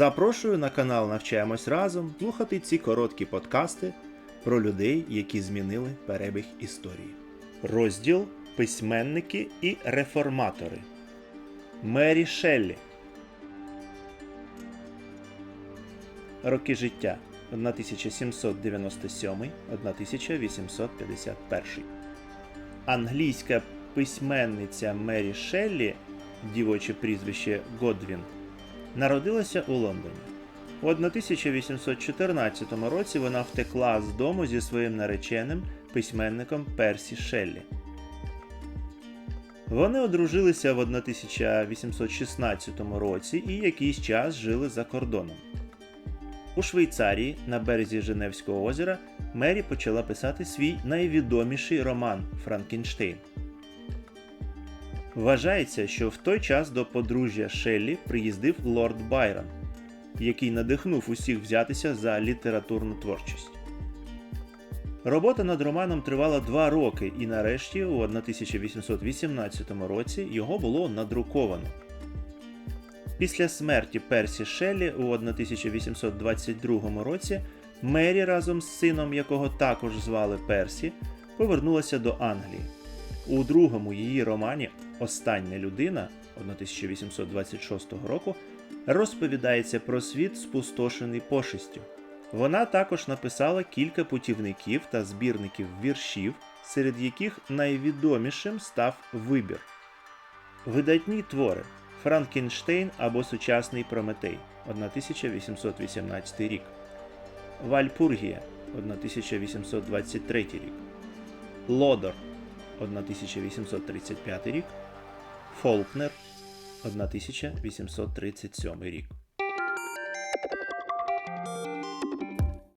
Запрошую на канал Навчаємось разом слухати ці короткі подкасти про людей, які змінили перебіг історії. Розділ Письменники і реформатори. Мері Шеллі. Роки життя 1797-1851. Англійська письменниця Мері Шеллі, дівоче прізвище Годвін, народилася у Лондоні. У 1814 році вона втекла з дому зі своїм нареченим письменником Персі Шеллі. Вони одружилися в 1816 році і якийсь час жили за кордоном. У Швейцарії на березі Женевського озера Мері почала писати свій найвідоміший роман Франкенштейн. Вважається, що в той час до подружжя Шеллі приїздив лорд Байрон, який надихнув усіх взятися за літературну творчість. Робота над романом тривала два роки, і нарешті, у 1818 році, його було надруковано. Після смерті Персі Шеллі у 1822 році Мері разом з сином, якого також звали Персі, повернулася до Англії. У другому її романі Остання людина 1826 року розповідається про світ, спустошений пошестю. Вона також написала кілька путівників та збірників віршів, серед яких найвідомішим став вибір. Видатні твори Франкенштейн або Сучасний Прометей 1818 рік, Вальпургія 1823 рік, Лодор 1835 рік, Фолкнер 1837 рік.